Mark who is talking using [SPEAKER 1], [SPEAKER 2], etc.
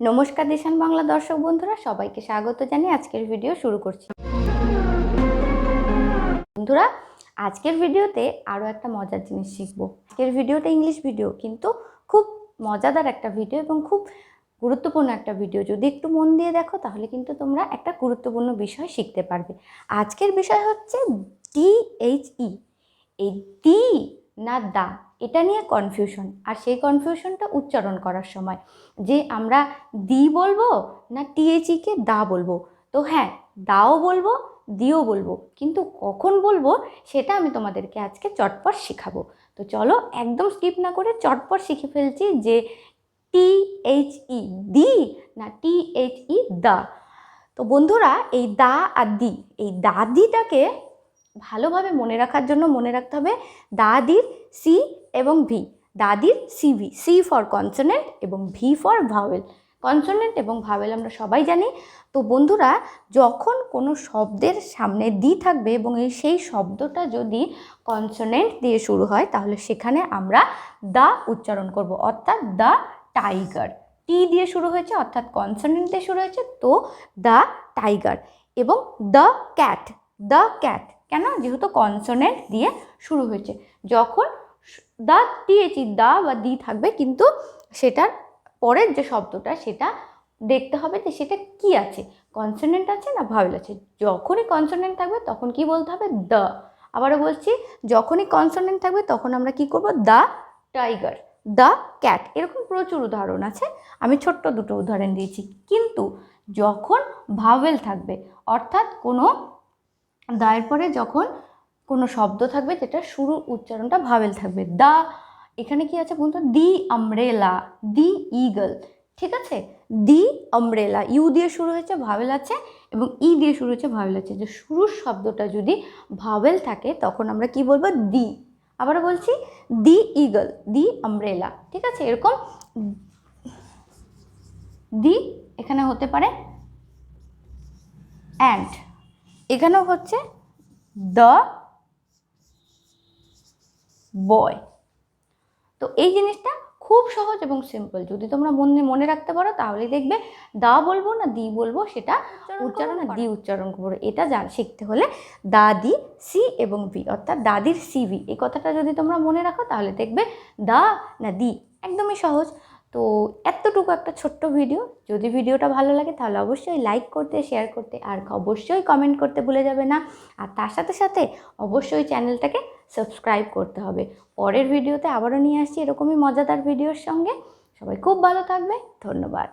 [SPEAKER 1] নমস্কার দিশান বাংলা দর্শক বন্ধুরা, সবাইকে স্বাগত জানিয়ে আজকের ভিডিও শুরু করছি। বন্ধুরা, আজকের ভিডিওতে আরও একটা মজার জিনিস শিখব। আজকের ভিডিওটা ইংলিশ ভিডিও কিন্তু খুব মজাদার একটা ভিডিও এবং খুব গুরুত্বপূর্ণ একটা ভিডিও যদি একটু মন দিয়ে দেখো, তাহলে কিন্তু তোমরা একটা গুরুত্বপূর্ণ বিষয় শিখতে পারবে। আজকের বিষয় হচ্ছে ডিএইচই এই দি না দা, এটা নিয়ে কনফিউশন আর সেই কনফিউশনটা উচ্চারণ করার সময়। যে আমরা দি বলব না টিএচইকে দা বলব? তো হ্যাঁ দাও বলব, দিও বলব। কিন্তু কখন বলব সেটা আমি তোমাদেরকে আজকে চটপট শেখাবো। তো চলো একদম স্কিপ না করে চটপট শিখে ফেলছি যে টি এইচ ই দি না টি এইচ ই দা। তো বন্ধুরা, এই দা আর দি, এই দাদিটাকে ভালোভাবে মনে রাখার জন্য মনে রাখতে হবে দাদির সি এবং ভি দাদির সিভি সি ফর কনসোনেন্ট এবং ভি ফর ভাওয়েল কনসোনেন্ট এবং ভাওয়েল আমরা সবাই জানি। তো বন্ধুরা, যখন কোনো শব্দের সামনে দি থাকবে এবং এই সেই শব্দটা যদি কনসোনেন্ট দিয়ে শুরু হয়, তাহলে সেখানে আমরা দা উচ্চারণ করব। অর্থাৎ দ্য টাইগার টি দিয়ে শুরু হয়েছে, অর্থাৎ কনসোনেন্ট দিয়ে শুরু হয়েছে, তো দ্য টাইগার এবং দ্য ক্যাট দ্য ক্যাট কেন? যেহেতু কনসোনেন্ট দিয়ে শুরু হয়েছে। যখন দা দিয়েছি দা বা দি থাকবে, কিন্তু সেটার পরের যে শব্দটা, সেটা দেখতে হবে যে সেটা কি আছে। কনসোনেন্ট আছে না ভাওয়েল আছে? যখনই কনসোনেন্ট থাকবে, তখন কি বলতে হবে? দ্য আবারও বলছি, যখনই কনসোনেন্ট থাকবে, তখন আমরা কি করব? দ্য টাইগার দ্য ক্যাট এরকম প্রচুর উদাহরণ আছে। আমি ছোট্ট দুটো উদাহরণ দিয়েছি। কিন্তু যখন ভাওয়েল থাকবে, অর্থাৎ কোনো দায়ের পরে যখন কোনো শব্দ থাকবে, যেটা শুরু উচ্চারণটা ভাবেল থাকবে। দা, এখানে কি আছে বলতো দি আমরেলা দি ইগল, ঠিক আছে? দি আমরেলা ইউ দিয়ে শুরু হয়েছে, ভাওয়েল আছে এবং ই দিয়ে শুরু হয়েছে ভাবেল আছে। যে শুরুর শব্দটা যদি ভাওয়েল থাকে, তখন আমরা কি বলব? দি। আবার বলছি, দি ইগল, দি আমরেলা ঠিক আছে? এরকম দি এখানে হতে পারে অ্যান্ড এখানেও হচ্ছে দ্য বয় তো এই জিনিসটা খুব সহজ এবং সিম্পল যদি তোমরা মনে মনে রাখতে পারো তাহলে দেখবে দা বলব না দি বলব সেটা উচ্চারণ না দি উচ্চারণ করব। এটা জান শিখতে হলে দাদি সি এবং ভি অর্থাৎ দাদির সি সিভি এই কথাটা যদি তোমরা মনে রাখো তাহলে দেখবে দা না দি একদমই সহজ। তো এতটুকু একটা ছোট্ট ভিডিও। যদি ভিডিওটা ভালো লাগে তাহলে অবশ্যই লাইক করতে শেয়ার করতে আর অবশ্যই কমেন্ট করতে ভুলে যাবে না। আর তার সাথে সাথে অবশ্যই চ্যানেলটাকে সাবস্ক্রাইব করতে হবে। পরের ভিডিওতে আবারও নিয়ে আসছি এরকমই মজাদার ভিডিওর সঙ্গে। সবাই খুব ভালো থাকবে। ধন্যবাদ।